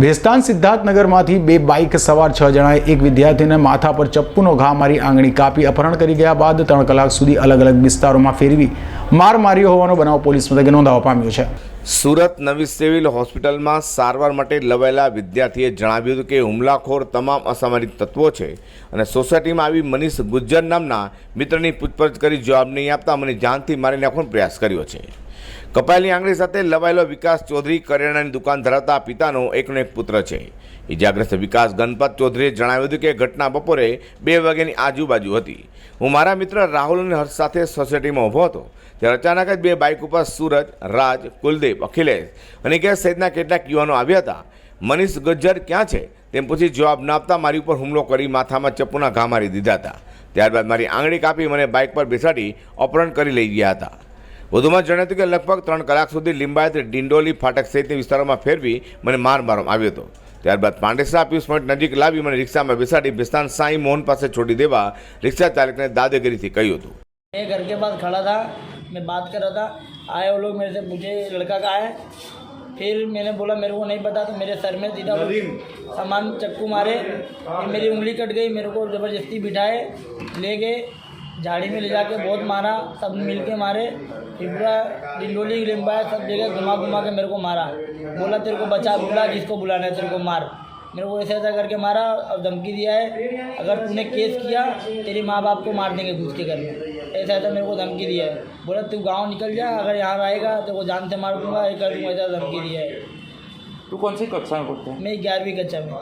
ભેસ્તાન સિદ્ધાર્થનગરમાંથી બે બાઇક સવાર છ જણાએ એક વિદ્યાર્થીને માથા પર ચપ્પુનો ઘા મારી આંગળી કાપી અપહરણ કરી ગયા બાદ ત્રણ કલાક સુધી અલગ અલગ વિસ્તારોમાં ફેરવી માર માર્યો હોવાનો બનાવ પોલીસ મથકે નોંધાવા પામ્યો છે. સુરત નવી સિવિલ હોસ્પિટલમાં સારવાર માટે લવાયેલા વિદ્યાર્થીએ જણાવ્યું હતું કે હુમલાખોર તમામ અસામાજિક તત્વો છે અને સોસાયટીમાં આવી મનીષ ગુજ્જર નામના મિત્રની પૂછપરછ કરી જવાબ નહીં આપતા મને જાનથી મારી નાખવાનો પ્રયાસ કર્યો છે. કપાયેલી આંગળી સાથે લવાયેલો વિકાસ ચૌધરી કરિયાણાની દુકાન ધરાવતા પિતાનો એકનો એક પુત્ર છે. ઇજાગ્રસ્ત વિકાસ ગણપત ચૌધરીએ જણાવ્યું હતું કે ઘટના બપોરે બે વાગ્યાની આજુબાજુ હતી. હું મારા મિત્ર રાહુલ અને હર્ષ સાથે સોસાયટીમાં ઊભો હતો. ત્યારે અચાનક જ બે બાઇક ઉપર સુરજ, રાજ કુલદીપ અખિલેશ અને ગેસ સહિતના કેટલાક યુવાનો આવ્યા હતા. મનીષ ગજ્જર ક્યાં છે? તેમ પૂછી જવાબ ન આપતા મારી ઉપર હુમલો કરી માથામાં ચપ્પુના ઘા મારી દીધા હતા. ત્યારબાદ મારી આંગળી કાપી મને બાઇક પર બેસાડી અપહરણ કરી લઈ ગયા હતા. વધુમાં જણાવ્યું હતું કે લગભગ ત્રણ કલાક સુધી લિંબાયત ડિંડોલી ફાટક સહિતની વિસ્તારોમાં ફેરવી મને માર મારવામાં આવ્યો હતો ત્યારબાદ પાંડેસરા પીસ પોઈન્ટ નજીક લાવી મને રિક્ષામાં બેસાડી બિસ્તાન સાંઈ મોહન પાસે છોડી દેવા રિક્ષા ચાલકને દાદાગીરીથી કહ્યું હતું मैं घर के पास खड़ा था मैं बात कर रहा था आए वो लोग मेरे से पूछे लड़का कहाँ है फिर मैंने बोला मेरे को नहीं पता तो मेरे सर में सीधा वो सामान चक्कू मारे फिर मेरी उंगली कट गई मेरे को ज़बरदस्ती बिठाए ले गए झाड़ी में ले जाके बहुत मारा सब मिल के मारे फिर डिंडोली लिम्बाया सब जगह घुमा घुमा के मेरे को मारा। बोला तेरे को बचा बुला जिसको बुलाना है तेरे को मार। मेरे को ऐसा ऐसा करके मारा और धमकी दिया है अगर तूने केस किया तेरे माँ बाप को मार देंगे घुस के घर में। ऐसा ऐसा मेरे को धमकी दिया है। बोला तू गाँव निकल जा अगर यहाँ आएगा तो वो जान से मार दूँगा ये कर दूँगा ऐसा धमकी दिया है। तू कौन सी कक्षा में पढ़ता है? मैं ग्यारहवीं कक्षा में।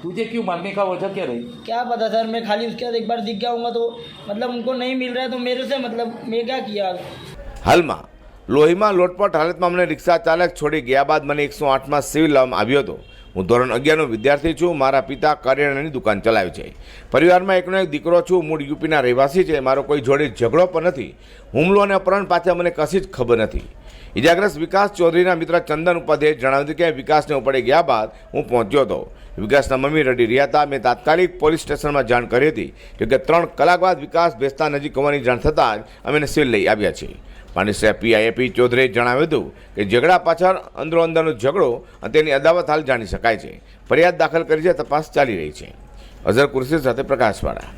तुझे क्यों मारने का वजह क्या रही क्या पता सर मैं खाली उसके बाद एक बार दिख गया हूँ तो मतलब उनको नहीं मिल रहा है तो मेरे से मतलब मैं क्या किया હાલમાં લોહીમાં લોટપોટ હાલતમાં મને રિક્ષા ચાલક છોડી ગયા બાદ મને એકસો આઠમાં સિવિલ લાવવામાં આવ્યો હતો હું ધોરણ અગિયારનો વિદ્યાર્થી છું મારા પિતા કરિયાણાની દુકાન ચલાવે છે પરિવારમાં એકનો એક દીકરો છું મૂળ યુપીના રહેવાસી છે મારો કોઈ જોડે ઝઘડો પણ નથી હુમલો અને અપહરણ પાછળ મને કશી જ ખબર નથી ઇજાગ્રસ્ત વિકાસ ચૌધરીના મિત્ર ચંદન ઉપાધ્યાયે જણાવ્યું હતું કે વિકાસને ઉપડે ગયા બાદ હું પહોંચ્યો હતો વિકાસના મમ્મી રડી રહ્યા હતા. મેં તાત્કાલિક પોલીસ સ્ટેશનમાં જાણ કરી હતી કે ત્રણ કલાક બાદ વિકાસ બેસતા નજીક હોવાની જાણ થતાં જ અમે એને સિવિલ લઈ આવ્યા છીએ. પાંડેસરા પીઆઈએપી ચૌધરીએ જણાવ્યું હતું કે ઝઘડા પાછળ અંદરો અંદરનો ઝઘડો અને તેની અદાવત હાલ જાણી શકાય છે. ફરિયાદ દાખલ કરી છે, તપાસ ચાલી રહી છે. અઝર કુરશી સાથે પ્રકાશવાળા.